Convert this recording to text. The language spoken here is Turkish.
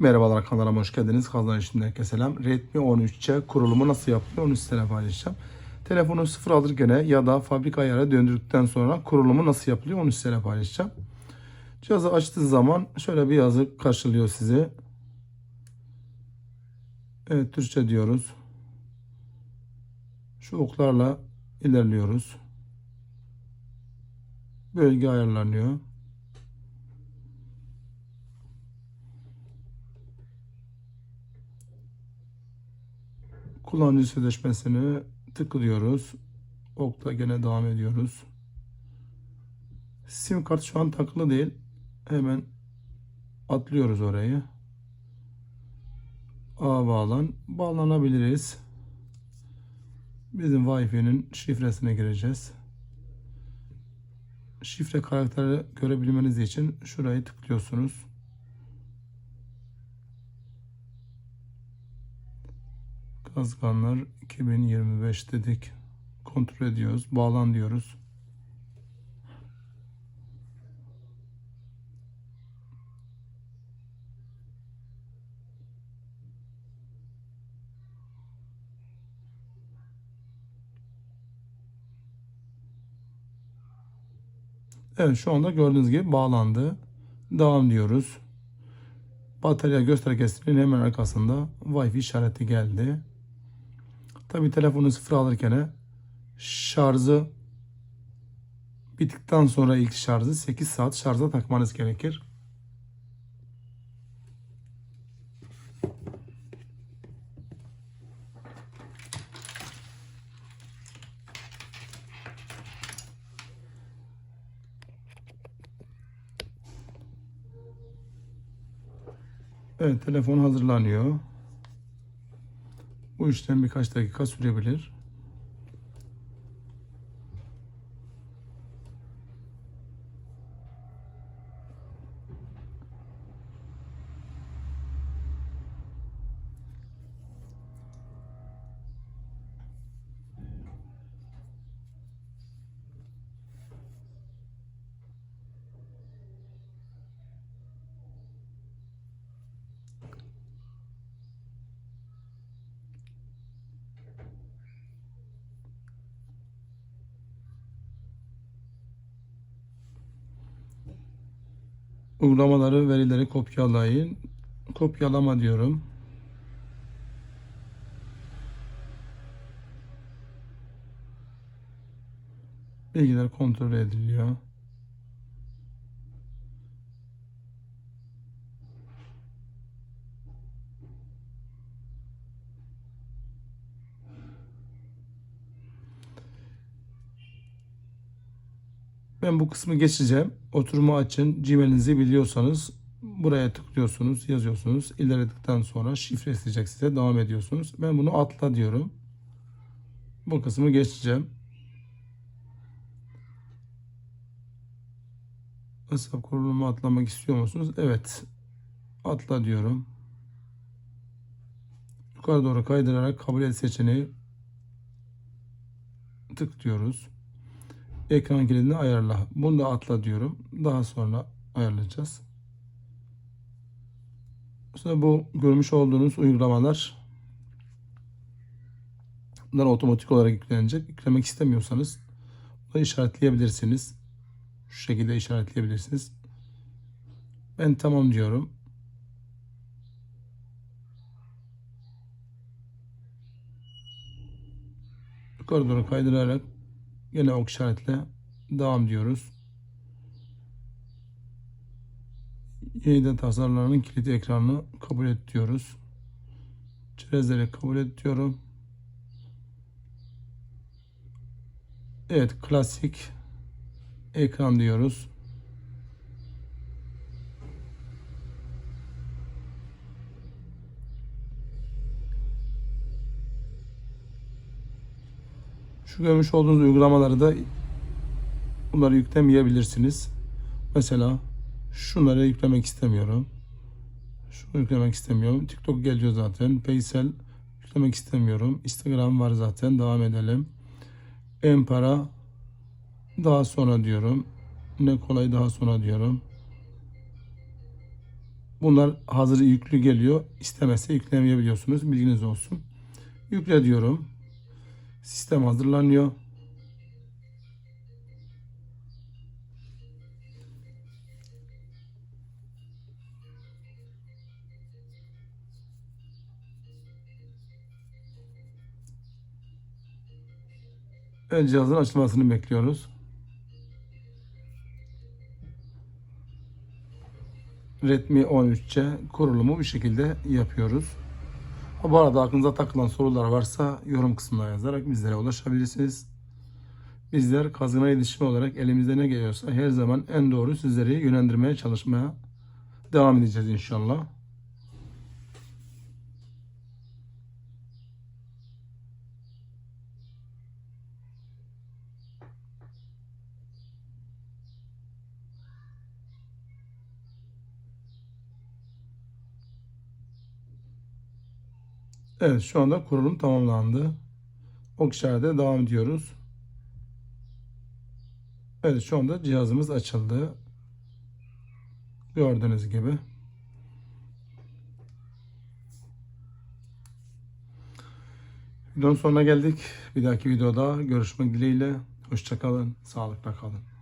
Merhabalar kanalıma hoş geldiniz. Kazan için herkese selam. Redmi 13C kurulumu nasıl yapılıyor onu sizinle paylaşacağım. Telefonu sıfır alırken ya da fabrika ayarı döndürdükten sonra kurulumu nasıl yapılıyor onu sizinle paylaşacağım. Cihazı açtığı zaman şöyle bir yazı karşılıyor sizi. Evet Türkçe diyoruz. Şu oklarla ilerliyoruz. Bölge ayarlanıyor. Kullanıcı sözleşmesini tıklıyoruz. Okta gene devam ediyoruz. Sim kart şu an takılı değil. Hemen atlıyoruz orayı. A bağlan. Bağlanabiliriz. Bizim Wi-Fi'nin şifresine gireceğiz. Şifre karakteri görebilmeniz için şurayı tıklıyorsunuz. Kazganlar 2025 dedik. Kontrol ediyoruz. Bağlan diyoruz. Evet şu anda gördüğünüz gibi bağlandı. Devam diyoruz. Batarya göstergesinin hemen arkasında Wi-Fi işareti geldi. Tabi telefonu sıfır alırken şarjı bittikten sonra ilk şarjı 8 saat şarja takmanız gerekir. Evet telefon hazırlanıyor. Bu işlem birkaç dakika sürebilir. Uygulamaları, verileri kopyalayın. Kopyalama diyorum. Bilgiler kontrol ediliyor. Ben bu kısmı geçeceğim. Oturumu açın. Gmail'inizi biliyorsanız buraya tıklıyorsunuz, yazıyorsunuz. İlerledikten sonra şifre isteyecek size. Devam ediyorsunuz. Ben bunu atla diyorum. Bu kısmı geçeceğim. Hesap kurulumu atlamak istiyor musunuz? Evet. Atla diyorum. Yukarı doğru kaydırarak kabul et seçeneği tıklıyoruz ekran kilidini ayarla. Bunu da atla diyorum. Daha sonra ayarlayacağız. Sonra bu görmüş olduğunuz uygulamalar bunlar otomatik olarak yüklenecek. Yüklemek istemiyorsanız bunu işaretleyebilirsiniz. Şu şekilde işaretleyebilirsiniz. Ben tamam diyorum. Yukarı doğru kaydırarak Yine ok işaretle devam diyoruz. Yeniden tasarlanan kilit ekranını kabul et diyoruz. Çerezleri kabul et diyorum. Evet klasik ekran diyoruz. Şu görmüş olduğunuz uygulamaları da bunları yüklemeyebilirsiniz. Mesela şunları yüklemek istemiyorum. Şunu yüklemek istemiyorum. TikTok geliyor zaten. Paysel yüklemek istemiyorum. Instagram var zaten. Devam edelim. Empara daha sonra diyorum. Ne kolay daha sonra diyorum. Bunlar hazır yüklü geliyor. İstemezse yüklemeyebiliyorsunuz. Bilginiz olsun. Yükle diyorum. Sistem hazırlanıyor. Evet cihazın açılmasını bekliyoruz. Redmi 13'e kurulumu bu şekilde yapıyoruz. Bu arada aklınıza takılan sorular varsa yorum kısmına yazarak bizlere ulaşabilirsiniz. Bizler kazına iletişim olarak elimizde ne geliyorsa her zaman en doğru sizleri yönlendirmeye çalışmaya devam edeceğiz inşallah. Evet şu anda kurulum tamamlandı. Ok işarete devam ediyoruz. Evet şu anda cihazımız açıldı. Gördüğünüz gibi. Videonun sonuna geldik. Bir dahaki videoda görüşmek dileğiyle. Hoşçakalın. Sağlıkla kalın.